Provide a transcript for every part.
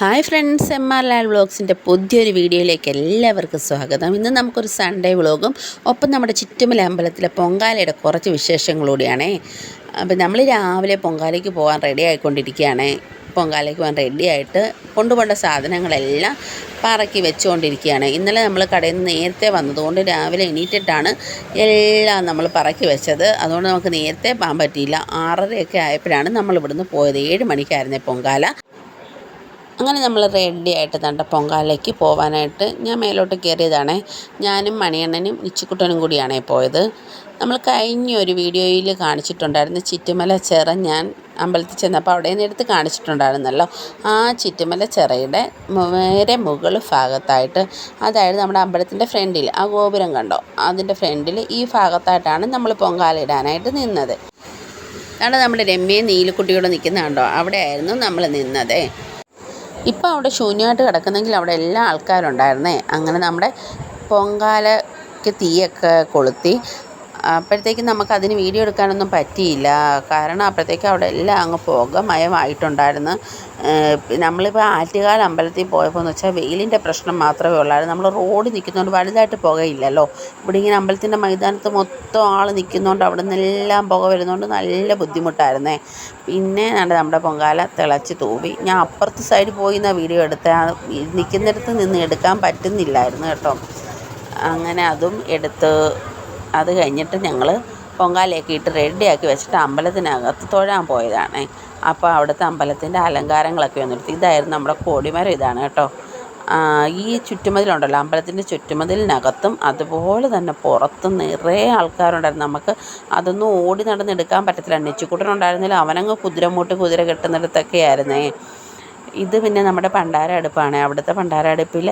Hi friends M R Lal വ്ളോഗ്സിന്റെ പുതിയൊരു വീഡിയോയിലേക്ക് എല്ലാവർക്കും സ്വാഗതം. ഇന്ന് നമുക്കൊരു സൺഡേ വ്ളോഗും ഒപ്പം നമ്മുടെ ചുറ്റുമല അമ്പലത്തിലെ പൊങ്കാലയുടെ കുറച്ച് വിശേഷങ്ങളൂടെയാണേ. അപ്പം നമ്മൾ രാവിലെ പൊങ്കാലയ്ക്ക് പോകാൻ റെഡി ആയിക്കൊണ്ടിരിക്കുകയാണേ. പൊങ്കാലയ്ക്ക് പോകാൻ റെഡി ആയിട്ട് കൊണ്ടുപോകേണ്ട സാധനങ്ങളെല്ലാം പറക്കി വെച്ചുകൊണ്ടിരിക്കുകയാണ്. ഇന്നലെ നമ്മൾ കടയിൽ നിന്ന് നേരത്തെ വന്നതുകൊണ്ട് രാവിലെ എണീറ്റിട്ടാണ് എല്ലാം നമ്മൾ പറക്കി വെച്ചത്. അതുകൊണ്ട് നമുക്ക് നേരത്തെ പോകാൻ പറ്റിയില്ല. ആറരയൊക്കെ ആയപ്പോഴാണ് നമ്മൾ ഇവിടുന്ന് പോയത്. ഏഴ് മണിക്കായിരുന്നേ പൊങ്കാല. അങ്ങനെ നമ്മൾ റെഡി ആയിട്ട് തണ്ട പൊങ്കാലയ്ക്ക് പോകാനായിട്ട് ഞാൻ മേലോട്ട് കയറിയതാണേ ഞാനും മണിയണ്ണനും ഇച്ചിക്കുട്ടനും കൂടിയാണേ പോയത്. നമ്മൾ കഴിഞ്ഞ ഒരു വീഡിയോയിൽ കാണിച്ചിട്ടുണ്ടായിരുന്നു ചിറ്റുമല ചിറ ഞാൻ അമ്പലത്തിൽ ചെന്നപ്പോൾ അവിടെ നിന്ന് എടുത്ത് കാണിച്ചിട്ടുണ്ടായിരുന്നല്ലോ. ആ ചിറ്റുമല ചിറയുടെ നേരെ മുകൾ ഭാഗത്തായിട്ട് അതായത് നമ്മുടെ അമ്പലത്തിന്റെ ഫ്രണ്ടിൽ ആ ഗോപുരം കണ്ടോ? അതിന്റെ ഫ്രണ്ടിൽ ഈ ഭാഗത്തായിട്ടാണ് നമ്മൾ പൊങ്കാല ഇടാനായിട്ട് നിന്നത്. കാരണം നമ്മുടെ രമ്യയും നീലക്കുട്ടിയോട് നിൽക്കുന്ന കണ്ടോ? അവിടെയായിരുന്നു നമ്മൾ നിന്നതേ. ഇപ്പോൾ അവിടെ ശൂന്യമായിട്ട് കിടക്കുന്നെങ്കിൽ അവിടെ എല്ലാ ആൾക്കാരുണ്ടായിരുന്നേ. അങ്ങനെ നമ്മുടെ പൊങ്കാലയ്ക്ക് തീയൊക്കെ കൊളുത്തി അപ്പോഴത്തേക്കും നമുക്ക് അതിന് വീഡിയോ എടുക്കാനൊന്നും പറ്റിയില്ല. കാരണം അപ്പോഴത്തേക്കും അവിടെ എല്ലാം അങ്ങ് പുകമയമായിട്ടുണ്ടായിരുന്നു. നമ്മളിപ്പോൾ ആറ്റുകാൽ അമ്പലത്തിൽ പോയപ്പോൾ എന്ന് വെച്ചാൽ വെയിലിന്റെ പ്രശ്നം മാത്രമേ ഉള്ളായിരുന്നു. നമ്മൾ റോഡ് നിൽക്കുന്നതുകൊണ്ട് വലുതായിട്ട് പുകയില്ലല്ലോ. ഇവിടെ ഇങ്ങനെ അമ്പലത്തിന്റെ മൈതാനത്ത് മൊത്തം ആൾ നിൽക്കുന്നതുകൊണ്ട് അവിടെ നിന്നെല്ലാം പുക വരുന്നതുകൊണ്ട് നല്ല ബുദ്ധിമുട്ടായിരുന്നേ. പിന്നെ നമ്മുടെ പൊങ്കാല തിളച്ച് തൂവി. ഞാൻ അപ്പുറത്ത് സൈഡിൽ പോയി എന്നാൽ വീഡിയോ എടുത്ത. നിൽക്കുന്നിടത്ത് നിന്ന് എടുക്കാൻ പറ്റുന്നില്ലായിരുന്നു കേട്ടോ. അങ്ങനെ അതും എടുത്ത് അത് കഴിഞ്ഞിട്ട് ഞങ്ങൾ പൊങ്കാലയൊക്കെ ഇട്ട് റെഡിയാക്കി വെച്ചിട്ട് അമ്പലത്തിനകത്ത് തൊഴാൻ പോയതാണ്. അപ്പോൾ അവിടുത്തെ അമ്പലത്തിന്റെ അലങ്കാരങ്ങളൊക്കെ വന്നിട്ട് ഇതായിരുന്നു നമ്മുടെ കോടിമരം ഇതാണ് കേട്ടോ. ഈ ചുറ്റുമതിലുണ്ടല്ലോ അമ്പലത്തിന്റെ ചുറ്റുമതിലിനകത്തും അതുപോലെ തന്നെ പുറത്തും നിറയെ ആൾക്കാരുണ്ടായിരുന്നു. നമുക്ക് അതൊന്നും ഓടി നടന്നെടുക്കാൻ പറ്റത്തില്ല. നെച്ചിക്കുട്ടനുണ്ടായിരുന്നില്ല അവനങ്ങ് കുതിരമൂട്ട് കുതിര കെട്ടുന്നിടത്തൊക്കെ ആയിരുന്നേ. ഇത് പിന്നെ നമ്മുടെ പണ്ടാര അടുപ്പാണ്. അവിടുത്തെ പണ്ടാര അടുപ്പിൽ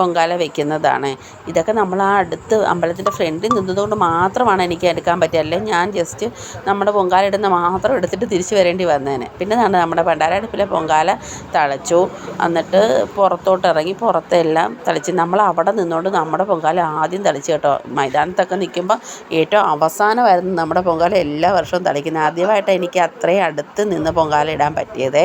പൊങ്കാല വെക്കുന്നതാണ്. ഇതൊക്കെ നമ്മൾ ആ അടുത്ത് അമ്പലത്തിന്റെ ഫ്രണ്ടിൽ നിന്നതുകൊണ്ട് മാത്രമാണ് എനിക്ക് എടുക്കാൻ പറ്റുക അല്ലെങ്കിൽ ഞാൻ ജസ്റ്റ് നമ്മുടെ പൊങ്കാല ഇടുന്ന മാത്രം എടുത്തിട്ട് തിരിച്ച് വരേണ്ടി വന്നേനെ. പിന്നെ ആണ് നമ്മുടെ പണ്ടാരടുപ്പിലെ പൊങ്കാല തളച്ചു. എന്നിട്ട് പുറത്തോട്ട് ഇറങ്ങി പുറത്തെല്ലാം തളിച്ച് നമ്മൾ അവിടെ നിന്നുകൊണ്ട് നമ്മുടെ പൊങ്കാല ആദ്യം തളിച്ച് കേട്ടോ. മൈതാനത്തൊക്കെ നിൽക്കുമ്പോൾ ഏറ്റവും അവസാനമായിരുന്നു നമ്മുടെ പൊങ്കാല എല്ലാ വർഷവും തളിക്കുന്നത്. ആദ്യമായിട്ട് എനിക്ക് അത്രയും അടുത്ത് നിന്ന് പൊങ്കാല ഇടാൻ പറ്റിയതേ.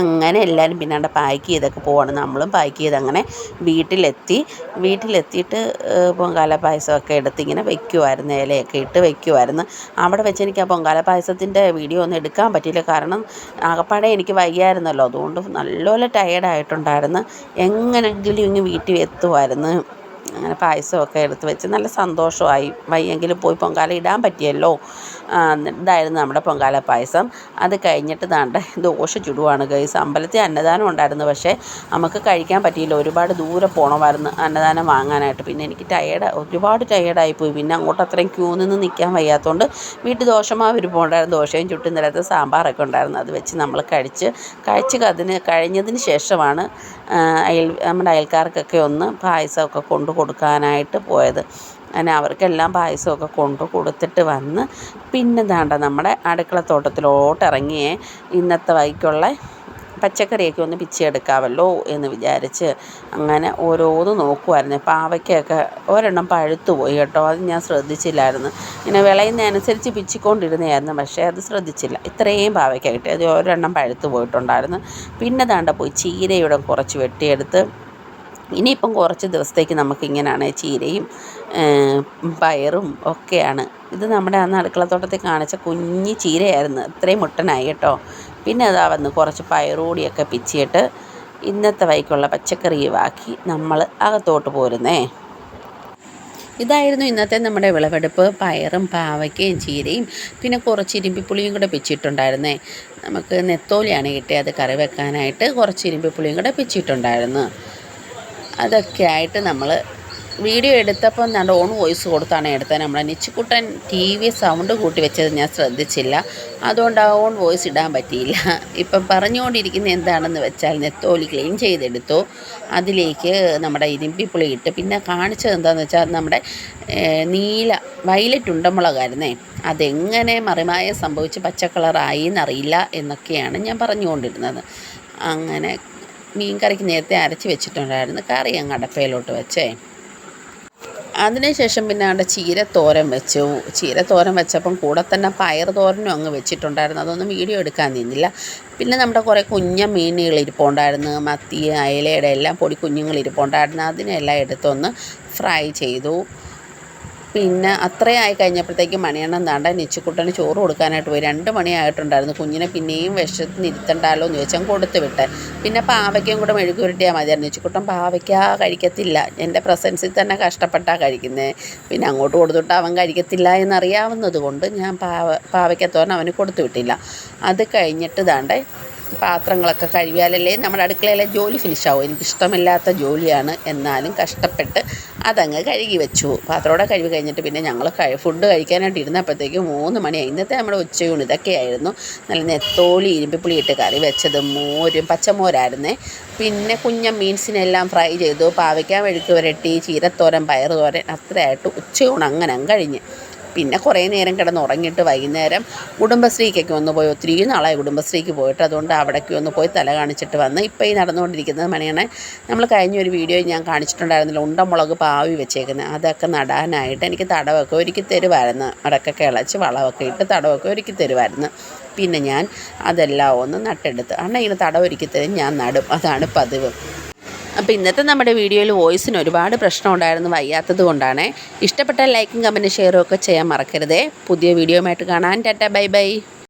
അങ്ങനെ എല്ലാവരും പിന്നെ അവിടെ പാക്ക് ചെയ്തൊക്കെ പോവാണ്. നമ്മളും പാക്ക് ചെയ്ത് അങ്ങനെ വീട്ടിലെത്തി. വീട്ടിലെത്തിയിട്ട് പൊങ്കാല പായസമൊക്കെ എടുത്ത് ഇങ്ങനെ വയ്ക്കുമായിരുന്നു ഇലയൊക്കെ ഇട്ട് വയ്ക്കുമായിരുന്നു അവിടെ വെച്ച് എനിക്ക് ആ പൊങ്കാല പായസത്തിന്റെ വീഡിയോ ഒന്നും എടുക്കാൻ പറ്റിയില്ല. കാരണം ആകപ്പാടെ എനിക്ക് വയ്യായിരുന്നല്ലോ. അതുകൊണ്ട് നല്ലപോലെ ടയേർഡായിട്ടുണ്ടായിരുന്നു എങ്ങനെങ്കിലും ഇങ്ങ് വീട്ടിൽ എത്തുമായിരുന്നു അങ്ങനെ പായസമൊക്കെ എടുത്ത് വെച്ച് നല്ല സന്തോഷമായി. വയ്യെങ്കിലും പോയി പൊങ്കാല ഇടാൻ പറ്റിയല്ലോ. ഇതായിരുന്നു നമ്മുടെ പൊങ്കാല പായസം. അത് കഴിഞ്ഞിട്ട് ദാണ്ട് ദോശ ചുടുവാണ് ഗൈസ്. അമ്പലത്തിൽ അന്നദാനം ഉണ്ടായിരുന്നു. പക്ഷേ നമുക്ക് കഴിക്കാൻ പറ്റിയില്ല. ഒരുപാട് ദൂരെ പോകണമായിരുന്നു അന്നദാനം വാങ്ങാനായിട്ട്. പിന്നെ എനിക്ക് ടയേർഡ് ഒരുപാട് ടയേർഡായിപ്പോയി പിന്നെ അങ്ങോട്ട് അത്രയും ക്യൂ നിന്ന് നിൽക്കാൻ വയ്യാത്തതുകൊണ്ട് വീട്ടിൽ ദോശമാവ് ഇരിപ്പുണ്ടായിരുന്നു ദോശയും ചുട്ടും നിലത്ത് സാമ്പാറൊക്കെ ഉണ്ടായിരുന്നു. അത് വെച്ച് നമ്മൾ കഴിച്ച് കഴിച്ച് അതിന് കഴിഞ്ഞതിന് ശേഷമാണ് അയൽ നമ്മുടെ അയൽക്കാർക്കൊക്കെ ഒന്ന് പായസമൊക്കെ കൊണ്ടു കൊടുക്കാനായിട്ട് പോയത്. അങ്ങനെ അവർക്കെല്ലാം പായസമൊക്കെ കൊണ്ടു കൊടുത്തിട്ട് വന്ന് പിന്നെ ദാണ്ട നമ്മുടെ അടുക്കളത്തോട്ടത്തിലോട്ട് ഇറങ്ങിയേ ഇന്നത്തെ വൈക്കുള്ള പച്ചക്കറിയൊക്കെ ഒന്ന് പിച്ചെടുക്കാമല്ലോ എന്ന് വിചാരിച്ച് അങ്ങനെ ഓരോന്ന് നോക്കുമായിരുന്നു പാവയ്ക്കൊക്കെ ഒരെണ്ണം പഴുത്തു പോയി കേട്ടോ. അത് ഞാൻ ശ്രദ്ധിച്ചില്ലായിരുന്നു. ഇങ്ങനെ വിളയുന്നതനുസരിച്ച് പിച്ചിക്കൊണ്ടിരുന്നതായിരുന്നു. പക്ഷേ അത് ശ്രദ്ധിച്ചില്ല. ഇത്രയും പാവയ്ക്ക കിട്ടി അത് ഒരെണ്ണം പഴുത്തു പോയിട്ടുണ്ടായിരുന്നു. പിന്നെ ദാണ്ട പോയി ചീരയുടെ കുറച്ച് വെട്ടിയെടുത്ത് ഇനിയിപ്പം കുറച്ച് ദിവസത്തേക്ക് നമുക്കിങ്ങനെയാണ് ചീരയും പയറും ഒക്കെയാണ്. ഇത് നമ്മുടെ അന്ന് അടുക്കളത്തോട്ടത്തിൽ കാണിച്ച കുഞ്ഞി ചീരയായിരുന്നു. ഇത്രയും മുട്ടനായി കേട്ടോ. പിന്നെ അതാ വന്ന് കുറച്ച് പയറുകൂടിയൊക്കെ പിച്ചിയിട്ട് ഇന്നത്തെ വൈക്കുള്ള പച്ചക്കറിയുമാക്കി നമ്മൾ അകത്തോട്ട് പോരുന്നേ. ഇതായിരുന്നു ഇന്നത്തെ നമ്മുടെ വിളവെടുപ്പ്. പയറും പാവയ്ക്കയും ചീരയും പിന്നെ കുറച്ച് ഇരുമ്പിപ്പുളിയും കൂടെ പിച്ചിട്ടുണ്ടായിരുന്നേ. നമുക്ക് നെത്തോലിയാണ് കിട്ടിയത് കറി വെക്കാനായിട്ട്. കുറച്ച് ഇരുമ്പിപ്പുളിയും കൂടെ പിച്ചിട്ടുണ്ടായിരുന്നു. അതൊക്കെ ആയിട്ട് നമ്മൾ വീഡിയോ എടുത്തപ്പോൾ നല്ല ഓൺ വോയിസ് കൊടുത്താണ് എടുത്തത്. നമ്മുടെ നിച്ചുക്കുട്ടൻ ടി വി സൗണ്ട് കൂട്ടി വെച്ചത് ഞാൻ ശ്രദ്ധിച്ചില്ല. അതുകൊണ്ട് ആ ഓൺ വോയിസ് ഇടാൻ പറ്റിയില്ല. ഇപ്പം പറഞ്ഞുകൊണ്ടിരിക്കുന്ന എന്താണെന്ന് വെച്ചാൽ നെത്തോലി ക്ലീൻ ചെയ്തെടുത്തു. അതിലേക്ക് നമ്മുടെ ഇരുമ്പിപ്പുളി ഇട്ട് പിന്നെ കാണിച്ചത് എന്താണെന്ന് വെച്ചാൽ നമ്മുടെ നീല വയലറ്റ് ഉണ്ടമുളകായിരുന്നേ. അതെങ്ങനെ മറിമായ സംഭവിച്ച് പച്ചക്കളറായി എന്നറിയില്ല എന്നൊക്കെയാണ് ഞാൻ പറഞ്ഞുകൊണ്ടിരുന്നത്. അങ്ങനെ മീൻ കറിക്ക് നേരത്തെ അരച്ച് വെച്ചിട്ടുണ്ടായിരുന്നു. കറി അങ്ങ് അടപ്പയിലോട്ട് വെച്ചേ. അതിനുശേഷം പിന്നെ അവിടെ ചീരത്തോരൻ വെച്ചു. ചീരത്തോരൻ വെച്ചപ്പം കൂടെ തന്നെ പയർ തോരനും അങ്ങ് വെച്ചിട്ടുണ്ടായിരുന്നു. അതൊന്നും വീഡിയോ എടുക്കാൻ നിന്നില്ല. പിന്നെ നമ്മുടെ കുറേ കുഞ്ഞ മീനുകൾ ഇരിപ്പുണ്ടായിരുന്നു. മത്തി അയലയുടെ എല്ലാം പൊടി കുഞ്ഞുങ്ങൾ ഇരിപ്പുണ്ടായിരുന്നു. അതിനെല്ലാം എടുത്തൊന്ന് ഫ്രൈ ചെയ്തു. പിന്നെ അത്രയായി കഴിഞ്ഞപ്പോഴത്തേക്ക് മണിയണ്ണം താണ്ട നിച്ചുക്കുട്ടന് ചോറ് കൊടുക്കാനായിട്ട് പോയി. രണ്ട് മണിയായിട്ടുണ്ടായിരുന്നു. കുഞ്ഞിനെ പിന്നെയും വിശന്ന് ഇരുത്തണ്ടാലോ എന്ന് ചോദിച്ചാൽ കൊടുത്തു വിട്ടെ. പിന്നെ പാവയ്ക്കും കൂടെ മെഴുകു പുരട്ടിയാൽ മതിയായിരുന്നു. നിച്ചുക്കുട്ടൻ പാവയ്ക്ക കഴിക്കത്തില്ല. എന്റെ പ്രസൻസിൽ തന്നെ കഷ്ടപ്പെട്ടാണ് കഴിക്കുന്നത് പിന്നെ അങ്ങോട്ട് കൊടുത്തിട്ട് അവൻ കഴിക്കത്തില്ല എന്നറിയാവുന്നത് കൊണ്ട് ഞാൻ പാവ പാവയ്ക്കത്തോരൻ അവന് കൊടുത്തു വിട്ടില്ല അത് കഴിഞ്ഞിട്ട് താണ്ടേ പാത്രങ്ങളൊക്കെ കഴുകിയാലല്ലേ നമ്മുടെ അടുക്കളയിലെ ജോലി ഫിനിഷാവും എനിക്കിഷ്ടമില്ലാത്ത ജോലിയാണ് എന്നാലും കഷ്ടപ്പെട്ട് അതങ്ങ് കഴുകി വെച്ചു. പാത്രമോടെ കഴുകി കഴിഞ്ഞിട്ട് പിന്നെ ഞങ്ങൾ ഫുഡ് കഴിക്കാനായിട്ട് ഇരുന്നപ്പോഴത്തേക്ക് മൂന്ന് മണിയായി ഇന്നത്തെ നമ്മുടെ ഉച്ചയൂണ് ഇതൊക്കെയായിരുന്നു നല്ല നെത്തോലി ഇരുമ്പിപ്പുളി ഇട്ട് കറി വെച്ചത് മോരും പച്ചമോരായിരുന്നേ. പിന്നെ കുഞ്ഞ മീൻസിനെല്ലാം ഫ്രൈ ചെയ്തു. പാവയ്ക്കാൻ മെഴുക്ക് പുരട്ടി ചീരത്തോരൻ പയറ് തോരൻ അത്രയായിട്ട് ഉച്ചയൂണ് അങ്ങനെ അങ്ങ് കഴിഞ്ഞ്. പിന്നെ കുറേ നേരം കിടന്ന് ഉറങ്ങിയിട്ട് വൈകുന്നേരം കുടുംബശ്രീക്കൊക്കെ ഒന്ന് പോയി ഒത്തിരി നാളായി കുടുംബശ്രീക്ക് പോയിട്ട് അതുകൊണ്ട് അവിടേക്ക് ഒന്ന് പോയി തല കാണിച്ചിട്ട് വന്ന് ഇപ്പോൾ ഈ നടന്നുകൊണ്ടിരിക്കുന്നത് മണിയാണ് നമ്മൾ കഴിഞ്ഞ ഒരു വീഡിയോ ഞാൻ കാണിച്ചിട്ടുണ്ടായിരുന്നില്ല ഉണ്ടമുളക് പാവി വെച്ചേക്കുന്നത് അതൊക്കെ നടാനായിട്ട് എനിക്ക് തടവൊക്കെ ഒരുക്കി തരുമായിരുന്നു അടക്കൊക്കെ കിളച്ച് വളമൊക്കെ ഇട്ട് തടവൊക്കെ ഒരുക്കി തരുമായിരുന്നു പിന്നെ ഞാൻ അതെല്ലാം ഒന്ന് നട്ടെടുത്ത്. അണ്ണ ഇങ്ങനെ തടവൊരുക്കി തരും ഞാൻ നടും. അതാണ് പതിവ്. അപ്പോൾ ഇന്നത്തെ നമ്മുടെ വീഡിയോയിൽ വോയിസിന് ഒരുപാട് പ്രശ്നം ഉണ്ടായിരുന്നു വയ്യാത്തത് കൊണ്ടാണ്. ഇഷ്ടപ്പെട്ട ലൈക്കും കമന്റും ഷെയറും ഒക്കെ ചെയ്യാൻ മറക്കരുതേ. പുതിയ വീഡിയോയുമായിട്ട് കാണാൻ ടാറ്റ ബൈ ബൈ.